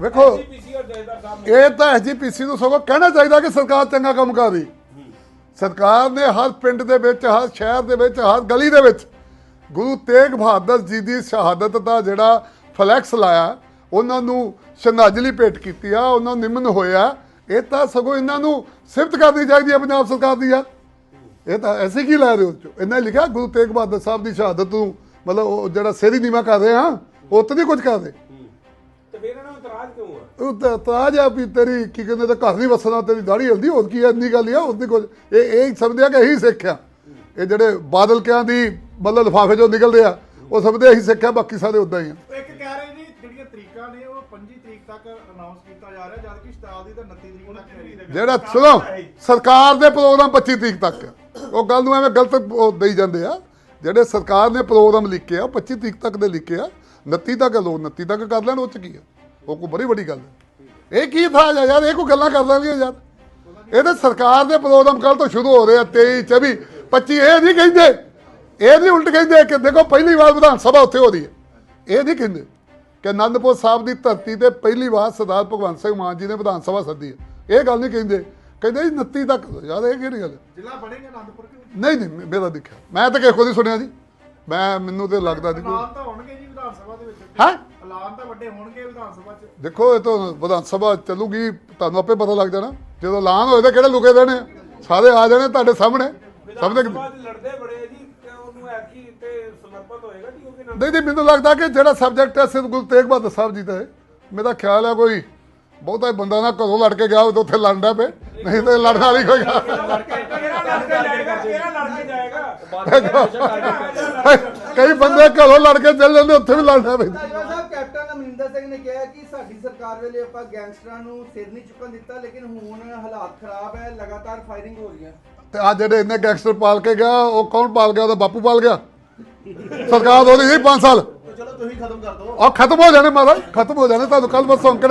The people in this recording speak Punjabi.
ਵੇਖੋ ਇਹ ਤਾਂ ਐਸਜੀਪੀਸੀ ਨੂੰ ਸਗੋਂ ਕਹਿਣਾ ਚਾਹੀਦਾ ਕਿ ਸਰਕਾਰ ਚੰਗਾ ਕੰਮ ਕਰ ਰਹੀ। ਸਰਕਾਰ ਨੇ ਹਰ ਪਿੰਡ ਦੇ ਵਿੱਚ ਹਰ ਸ਼ਹਿਰ ਦੇ ਵਿੱਚ ਹਰ ਗਲੀ ਦੇ ਵਿੱਚ ਗੁਰੂ ਤੇਗ ਬਹਾਦਰ ਜੀ ਦੀ ਸ਼ਹਾਦਤ ਦਾ ਜਿਹੜਾ ਫਲੈਕਸ ਲਾਇਆ ਉਹਨਾਂ ਨੂੰ ਸ਼ਰਧਾਂਜਲੀ ਭੇਟ ਕੀਤੀ ਆ ਉਹਨਾਂ ਨੂੰ ਨਿਮਨ ਹੋਇਆ। ਇਹ ਤਾਂ ਸਗੋਂ ਇਹਨਾਂ ਨੂੰ ਸਿਫਤ ਕਰਨੀ ਚਾਹੀਦੀ ਹੈ ਪੰਜਾਬ ਸਰਕਾਰ ਦੀ ਯਾਰ ਇਹ ਤਾਂ ਐਸੇ ਕੀ ਲੈ ਰਹੇ ਹੋ? ਇਹਨਾਂ ਲਿਖਿਆ ਗੁਰੂ ਤੇਗ ਬਹਾਦਰ ਸਾਹਿਬ ਦੀ ਸ਼ਹਾਦਤ ਨੂੰ ਮਤਲਬ ਉਹ ਜਿਹੜਾ ਸੇਰੀ ਨੀਵਾ ਕਰ ਰਹੇ ਹਾਂ ਉਹ ਤਾਂ ਨਹੀਂ ਕੁਝ ਕਰਦੇ ਤੇ ਫਿਰ ਇਹਨਾਂ ਨੂੰ ਇਤਰਾਜ਼ ਕਿਉਂ ਆ? ਉਹ ਤਾਂ ਤਾਜ ਆ ਵੀ ਤੇਰੀ ਕੀ ਕਹਿੰਦੇ ਤੇ ਘਰ ਨਹੀਂ ਵਸਣਾ ਤੇਰੀ ਦਾੜੀ ਹਲਦੀ ਹੋਰ ਕੀ ਐ ਇੰਨੀ ਗੱਲ ਹੀ ਆ ਉਹਦੀ ਕੁਝ ਇਹ ਇਹ ਸਮਝਿਆ ਕਿ ਇਹੀ ਸਿੱਖਿਆ ਇਹ ਜਿਹੜੇ ਬਾਦਲ ਕਿਆਂ ਦੀ ਮਤਲਬ ਲਿਫਾਫੇ ਚੋਂ ਨਿਕਲਦੇ ਆ ਉਹ ਸਮਝਦੇ ਇਹੀ ਸਿੱਖਿਆ ਬਾਕੀ ਸਾਰੇ ਉਦਾਂ ਹੀ ਆ। ਇੱਕ ਕਹਿ ਰਹੇ ਜੀ ਜਿਹੜੀਆਂ ਤਰੀਕਾਂ ਨੇ ਉਹ 25 ਤਰੀਕ ਤੱਕ ਅਨਾਉਂਸ ਕੀਤਾ ਜਾ ਰਿਹਾ ਜਦ ਕਿ ਸ਼ਤਾਬ ਦੀ ਤਾਂ 29 ਤਰੀਕ ਤੱਕ ਹੈ ਜਿਹੜਾ ਸੁਣੋ ਸਰਕਾਰ ਦੇ ਪ੍ਰੋਗਰਾਮ 25 ਤਰੀਕ ਤੱਕ ਆ। ਉਹ ਗੱਲ ਨੂੰ ਐਵੇਂ ਗਲਤ ਉਹ ਦੇਈ ਜਾਂਦੇ ਆ। ਜਿਹੜੇ ਸਰਕਾਰ ਨੇ ਪ੍ਰੋਗਰਾਮ ਲਿਖੇ ਆ ਉਹ 25 ਤਰੀਕ ਤੱਕ ਦੇ ਲਿਖੇ ਆ। 29 ਤੱਕ ਲੋ 29 ਤੱਕ ਕਰ ਲੈਣ ਉਹ ਚ ਕੀ ਆ ਉਹ ਕੋਈ ਬੜੀ ਵੱਡੀ ਗੱਲ ਹੈ। ਇਹ ਕੀ ਥਾ ਯਾਰ? ਇਹ ਕੋਈ ਗੱਲਾਂ ਕਰ ਲੈਣਗੇ ਯਾਰ? ਇਹ ਤਾਂ ਸਰਕਾਰ ਦੇ ਪ੍ਰੋਗਰਾਮ ਕੱਲ ਤੋਂ ਸ਼ੁਰੂ ਹੋ ਰਹੇ ਆ 23 24 25 ਇਹ ਨਹੀਂ ਕਹਿੰਦੇ। ਇਹ ਨਹੀਂ ਉਲਟ ਕਹਿੰਦੇ ਕਿ ਦੇਖੋ ਪਹਿਲੀ ਵਾਰ ਵਿਧਾਨ ਸਭਾ ਉੱਥੇ ਹੋ ਰਹੀ ਹੈ। ਇਹ ਨਹੀਂ ਕਹਿੰਦੇ ਕਿ ਆਨੰਦਪੁਰ ਸਾਹਿਬ ਦੀ ਧਰਤੀ ਤੇ ਪਹਿਲੀ ਵਾਰ ਸਰਦਾਰ ਭਗਵੰਤ ਸਿੰਘ ਮਾਨ ਜੀ ਨੇ ਵਿਧਾਨ ਸਭਾ ਸੱਦੀ ਹੈ। ਇਹ ਗੱਲ ਨਹੀਂ ਕਹਿੰਦੇ। ਕਹਿੰਦੇ ਜੀ 29 ਤੱਕ ਯਾਰ ਇਹ ਕਿਹੜੀ ਗੱਲ? ਜ਼ਿਲ੍ਹਾ ਬਣੇਗਾ ਆਨੰਦਪੁਰ ਕੇ ਨਹੀਂ ਨਹੀਂ ਮੇਰਾ ਦੇਖਿਆ। ਮੈਂ ਤਾਂ ਕਿਸੇ ਕੋਲ ਨਹੀਂ ਸੁਣਿਆ ਜੀ। ਮੈਂ ਮੈਨੂੰ ਤੇ ਲੱਗਦਾ ਨਹੀਂ ਕੋਈ ਸਭਾ ਦੇ ਵਿੱਚ ਹੈਂ? ਐਲਾਨ ਤਾਂ ਵੱਡੇ ਹੋਣਗੇ ਵਿਧਾਨ ਸਭਾ 'ਚ। ਦੇਖੋ ਇਹ ਤਾਂ ਵਿਧਾਨ ਸਭਾ ਚੱਲੂਗੀ ਤੁਹਾਨੂੰ ਆਪੇ ਪਤਾ ਲੱਗ ਜਾਣਾ। ਜਦੋਂ ਐਲਾਨ ਹੋਏ ਤਾਂ ਕਿਹੜੇ ਲੁਕੇ ਦੇਣੇ? ਸਾਰੇ ਆ ਜਾਣੇ ਤੁਹਾਡੇ ਸਾਹਮਣੇ। ਸਭਾ 'ਚ ਲੜਦੇ ਬੜੇ ਆ ਜੀ ਉਹਨੂੰ ਐਕੀ ਤੇ ਸਮਰਪਿਤ ਹੋਏਗਾ ਨਾਲ ਨਹੀਂ ਨਹੀਂ ਮੈਨੂੰ ਲੱਗਦਾ ਕਿ ਜਿਹੜਾ ਸਬਜੈਕਟ ਹੈ ਸਿਰਫ ਗੁਰੂ ਤੇਗ ਬਹਾਦਰ ਸਾਹਿਬ ਜੀ ਦਾ ਹੈ। ਮੇਰਾ ਖਿਆਲ ਹੈ ਕੋਈ ਬਹੁਤਾ ਹੀ ਬੰਦਾ ਨਾ ਘਰੋਂ ਲੜ ਕੇ ਗਿਆ ਉੱਥੇ ਲੜਦਾ ਪਏ। ਨਹੀਂ ਤਾਂ ਲੜਨ ਵਾਲੀ ਕੋਈ ਗੱਲ ਕਿਹੜਾ ਲੜ ਕੇ ਜਾਏਗਾ? ਕਈ ਬੰਦੇ ਘਰੋਂ ਲੜ ਕੇ ਚੱਲ ਜਾਂਦੇ ਉੱਥੇ ਵੀ ਲੜਨਾ ਪੈਂਦਾ ਧਾਲੀਵਾਲ ਸਾਹਿਬ ਕੈਪਟਨ ਅਮਰਿੰਦਰ ਸਿੰਘ ਨੇ ਕਿਹਾ ਕਿ ਸਾਡੀ ਸਰਕਾਰ ਵੇਲੇ ਆਪਾਂ ਗੈਂਗਸਟਰਾਂ ਨੂੰ ਸਿਰ ਨਹੀਂ ਚੁੱਕਣ ਦਿੱਤਾ ਲੇਕਿਨ ਹੁਣ ਹਾਲਾਤ ਖਰਾਬ ਹੈ ਲਗਾਤਾਰ ਫਾਇਰਿੰਗ ਹੋ ਰਹੀ ਹੈ ਤੇ ਆ ਜਿਹੜੇ ਇੰਨੇ ਗੈਂਗਸਟਰ ਪਾਲ ਕੇ ਗਿਆ ਉਹ ਕੌਣ ਪਾਲ ਗਿਆ? ਉਹਦਾ ਬਾਪੂ ਪਾਲ ਗਿਆ। ਸਰਕਾਰ ਉਹਦੀ ਸੀ 5 ਸਾਲ। ਚਲੋ ਤੁਸੀਂ ਖਤਮ ਕਰ ਦਿਓ। ਆ ਖਤਮ ਹੋ ਜਾਣੇ ਮਹਾਰਾਜ ਖਤਮ ਹੋ ਜਾਣੇ ਤੁਹਾਨੂੰ ਕੱਲ ਬਸ ਅੰਕੜੇ